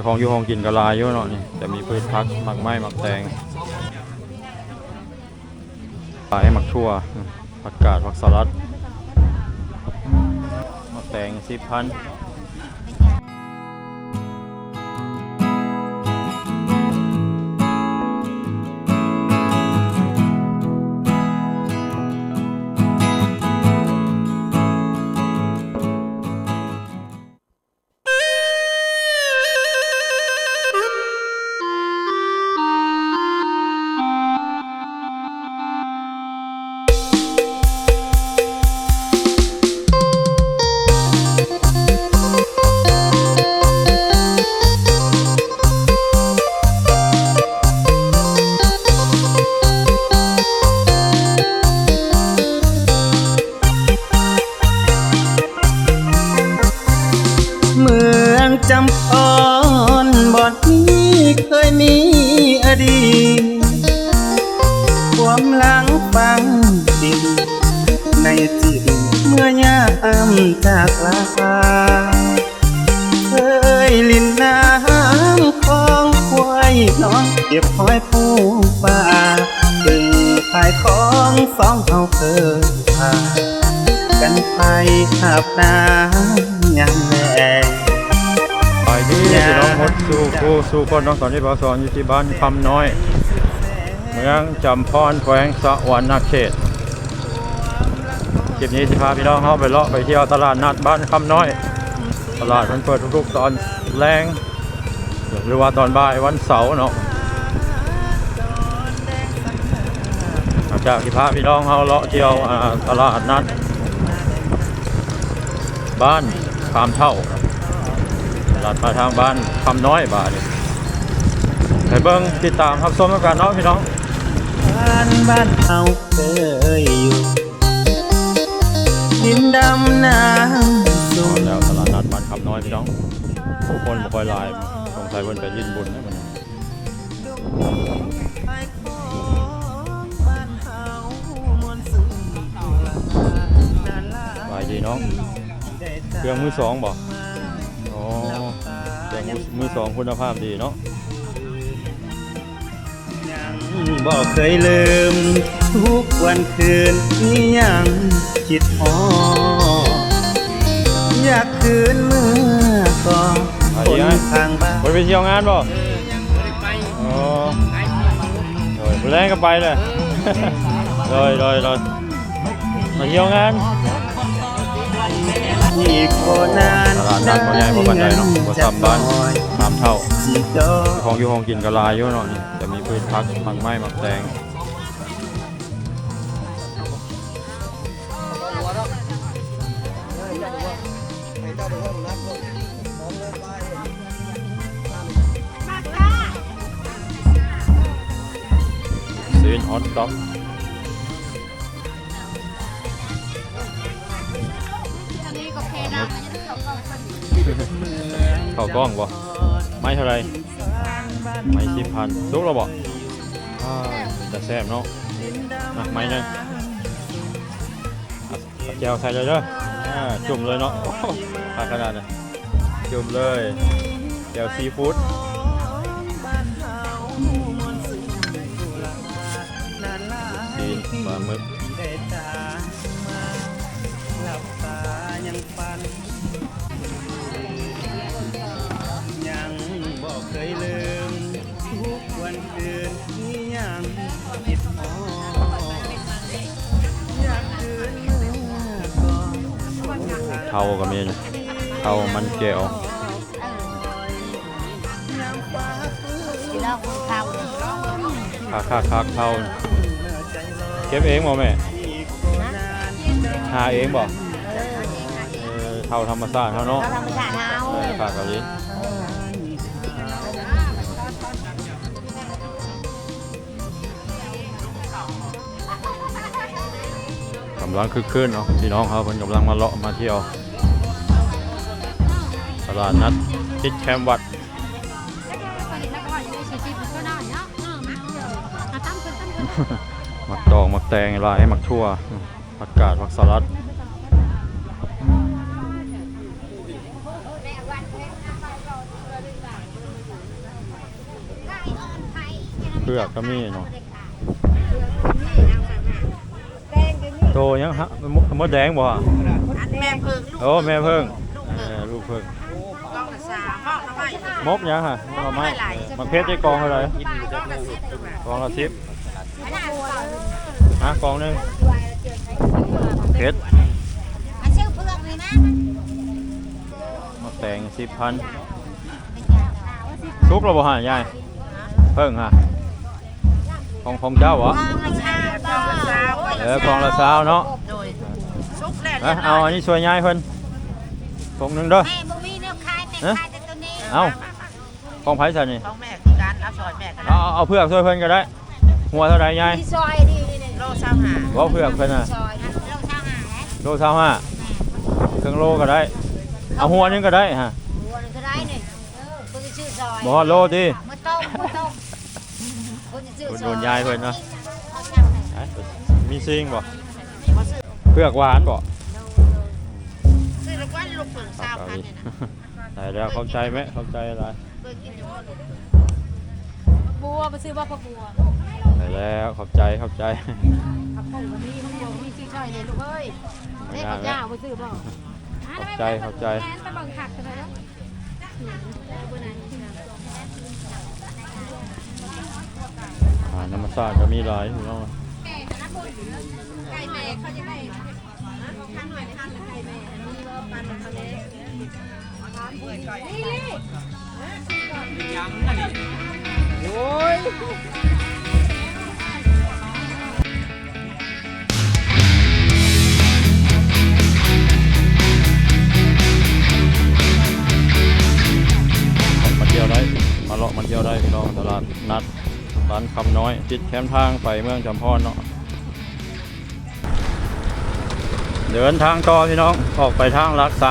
้ของอยู่ห้องกินกะลายอยู่เนาะนี่แต่มีพืชพักหมักไม้หมักแตงปลายหมักทั่วผักกาดผักสลัดหมักแตงสิบพัน มีอดีตความหลังฟังดินในจิตเมื่อยามจากลาเคยลินน้ำคลองควายน้องเก็บหอยปูปลาตึงขายของสองเฮาเคยพากันไปอาบน้ำยามแลง ไปดีพี่น้องมดสู่ผู้สู่คนน้องสอนที่บาสอนอยู่ที่บ้านคำน้อย เมืองจำพรแขวงสะหวรรณเขตคลิปนี้สิพาพี่น้องเข้าไปเลาะไปเที่ยวตลาดนัดบ้านคำน้อย ตลาดมันเปิดทุกๆตอนแรงหรือว่าตอนบ่ายวันเสาร์เนาะหลังจากที่พาพี่น้องเข้าเลาะเที่ยวตลาดนัด บ้านคามเท่า ลาดมาทางบ้านคำน้อยบาทนี่ให้เบิ้งติดตามครับส้มแล้วกันเนาะพี่น้อง บ้านบ้านเฮาเคยอยู่ดินดำน้ำสูก่อนงแล้วตลาดนัดบ้านคำน้อยพี่น้องผู้คนบ่ค่อยหลายสงสัยเพิ่นไปยินบุญนะมันบายดีเน้องเครื่องมือสองบ่ อ๋อเครื่องมือมือสองคุณภาพดีเนาะบอกเคยลืม ทุกวันคืนนี่ยังคิดพออยากคืนเมื่อก่อนคนทางบ้านไปไปเที่ยวงานบ่อ๋อโดยไปแรงก็ไปเลยเลยเลยเลยมาเที่ยวงานอี กคนนานตลาดนัดบ่ใหญ่บ่ปานใดเนาะบ่ซ้ำบ้านสามเท่าสิจอของอยู่ห้องกินกะลายอยู่เนาะนี่แต่มีพืชพักหมักไม้หมักแตงซีนฮอตด็อก เข้ากล้องบ่ไม้เท่าไรไม้สิบพันสุกแล้วบ่อ่าจะแซ่บเนาะอะไม้หนึงอะเอาแกวใส่เลยเด้อจุ่มเลยเนาะโอ้โหปากขนาดน่ะจุ่มเลยแกวซีฟู้ดซีนปลาหมึก เทาก็มีอยู่เทามันแก้วยังฟ้าฟื้นสีเราข้าวคาคาคาเทาเก็บเองบ่แม่หาเองบ่เออเทาธรรมชาติเทาเนาะธรรมชาติเอาฝากเกาหลีกำลังคึกคืนเนาะพี่น้องเขาเพิ่นกำลังมาเลาะมาเที่ยว ลาดนัดติดแคมวัดมักดองมักแตงลายมักทั่วผักกาดผักสลัดเพื่อกก็มีหน่อยโตยังฮะมดแดงบ่ฮะแม่เพิ่งโอ้แม่เพิ่ง เออลูกเพิ่งกล้องละสามห้องละไม่มกยังฮะมกไม้มาเพชรได้กองเท่าไหร่กล้องละสิบถูกไหมกองละสิบอันนั้นก่อนฮะกองหนึงเพชรอันชื่อเพือกเลยนะมาแต่งสิบพันทุกเราบ่ฮะยายเพิ่งฮะของของเจ้าเหรอกล้องละชาวกล้องละสาวเออกองละสาวเนาะโดยซุกแล้วเอ้ยเอาอันนี้ช่วยยายเพิ่น กองหนึงเด้อ แม่บ่มีแนวคายแม่คายแต่ตัวนี้เอาของไผสันนี่ของแม่คือการรับซอยแม่กันเอาเอาเอาเผือกช่วยเพิ่นก็ได้ หัวเท่าไหร่ยายที่ซอยดีนี่โลเศร้าหาบ่เผือกเพิ่นน่ะซอยนะโลเศร้าหาแล้วโลเท่าห้าครึ่งโลก็ได้ เอาหัวหนึงก็ได้ฮะหัวนึงก็ได้นี่เออคนจะชื่อซอยบ่ฮอดโลติ มาต้มมาต้มคนจะชื่อซอยโดนยายเพิ่นเนาะ เอาจังเลยไอ้มีซิงบ่เผือกหวานบ่ ปิงสาวพันเนี่ยนะได้แล้วเข้าใจไหมเข้าใจอะไรเคยกินอยู่บ่ลูกบัวไปซื้อบ้าพักบัวได้แล้วเข้าใจเข้าใจผักผงวันนี้มันบัวมีชื่อช่อยเนี่ยลูกเอ้ยไม่เล็กยากกับแล้วย่าไปซื้อบ่เข้าใจเข้าใจแม่นไปบังคักกันแล้วอ่าน้ำมันสาดก็มีหลายอยู่เนาะไก่แม่เขาจะได้ข้างหน่อยในข้างไก่แม่ อันนี้ว่าปันเขาเล็กนี่นี่มาเที่ยวได้ มาเลาะมาเที่ยวได้พี่น้องตลาดนัดร้านคำน้อยติดแคมป์ทางไปเมืองจำพรเนาะ เดินทางต่อพี่น้องออกไปทางลัด35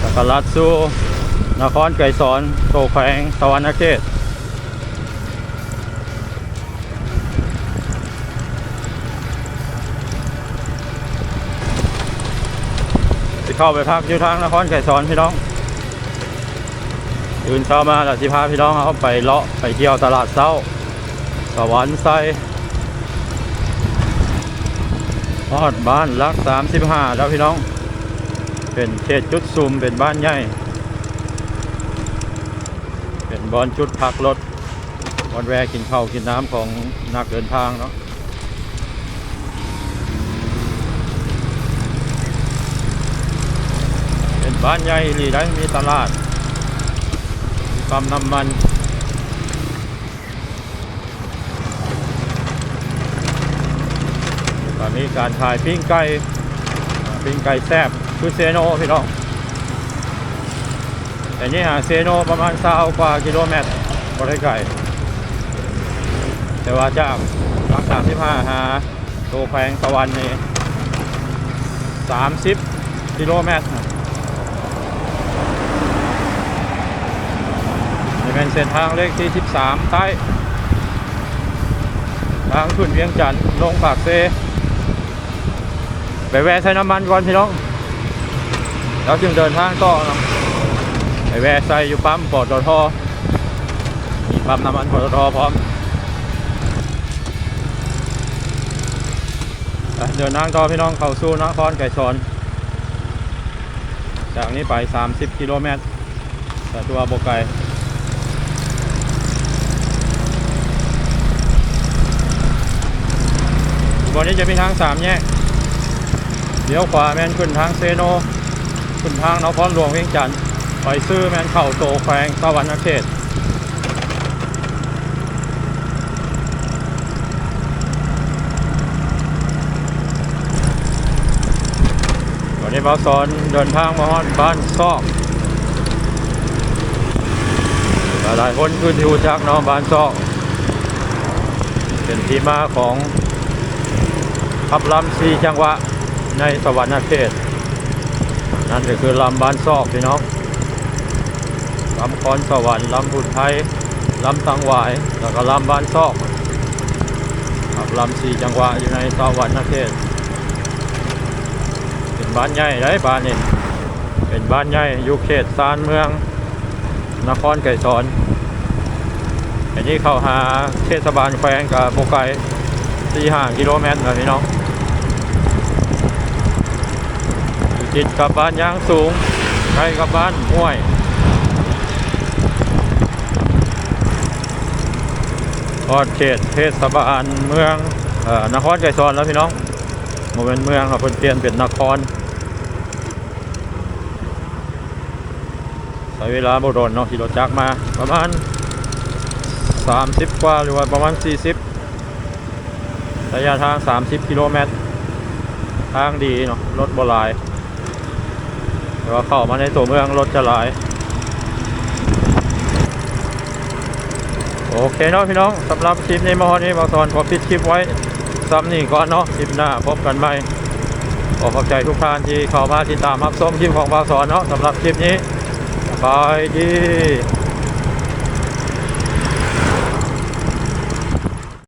แล้วก็ลัดสู่นครไกรสอนโตแขวงสวรรณเขตสิเข้าไปพักอยู่ทางนครไก่สอนพี่น้องอื่นเช้ามาแล้วสิพาพี่น้องเขาไปเลาะไปเที่ยวตลาดเช้า สวรรค์ไซ ฮอดบ้านรักสามสิบห้าแล้วพี่น้อง เป็นเขตจุดซุมเป็นบ้านใหญ่ เป็นบอนจุดพักรถบอนแวกินข้าวกินน้ำของนักเดินทางเนาะเป็นบ้านใหญ่ดีได้มีตลาดมีปั๊มน้ำมัน ตอนนี้การขายปิ้งไก่ปิ้งไก่แซ่บคือเซโนพี่น้องแต่นี่หาเซโนประมาณ20กว่ากิโลเมตรบ่ได้ไก่ แต่ว่าจากรักสามสิบห้าหาโตแพงตะวันนี่สามสิบกิโลเมตรนี่เป็นเส้นทางเลขที่13ใต้ทางขึ้นเวียงจันทน์ลงปากเซ ไปแวะใช้น้ำมันก่อนพี่น้องแล้วจึงเดินทางต่อเนาะไปแวะใส่อยู่ปั๊มปตทมีปั๊มน้ำมันปตทพร้อมเดินทางต่อพี่น้องเข้าสู่นครไก่ชนจากนี้ไป 30 กิโลเมตรแต่ตัวโบไกลวันนี้จะมีทางสามแยก เลี้ยวขวาแมนขึ้นทางเซโนขึ้นทางนครหลวงเวียงจันทร์ไปซื้อแมนเข่าโตแขวงสวรรณเขตวันนี้บาสอนเดินทางมาฮอดบ้านซอกหลายคนคือที่รู้จักเนาะบ้านซอกเป็นที่มาของขับลำสีจังหวะ ในสวรรค์เขตนั่นก็คือลำบ้านซอกพี่น้องลำคอนสวรรค์ลำพุทไทยลำตังหวายแล้วก็ลำบ้านซอกขับลำสีจังหวะอยู่ในสวรรค์เขตเป็นบ้านใหญ่ได้บ้านนี่เป็นบ้านใหญ่อยู่เขตซานเมือง นครไก่สอนอันนี้เข้าหาเทศบาลแขวงกับโบไกสี่ห้ากิโลเมตรนะพี่น้องอยู่ ติดกับบ้านยางสูงใกล้กับบ้านห้วยทอดเขตเทศบาลเมืองอนครไกรซอนแล้วพี่น้องโมเป็นเมืองเราเพิ่นเปลี่ยนเป็นนครใช้เวลาบ่โดนเนาะขี่รถจักรมาประมาณ 30 กว่าหรือว่าประมาณ 40 ระยะทาง 30 กิโลเมตร ทางดีเนาะรถบลาย แต่ว่าเข้ามาในตัวเมืองรถจะหลาย โอเคเนาะพี่น้องสำหรับคลิปในมอนี้บางตอนขอปิดคลิปไว้ซ้ำนี่ก่อนเนาะคลิปหน้าพบกันใหม่ขอขอบใจทุกท่านที่เข้ามาติดตามรับชมคลิปของบางสอนเนาะสำหรับคลิปนี้บายดี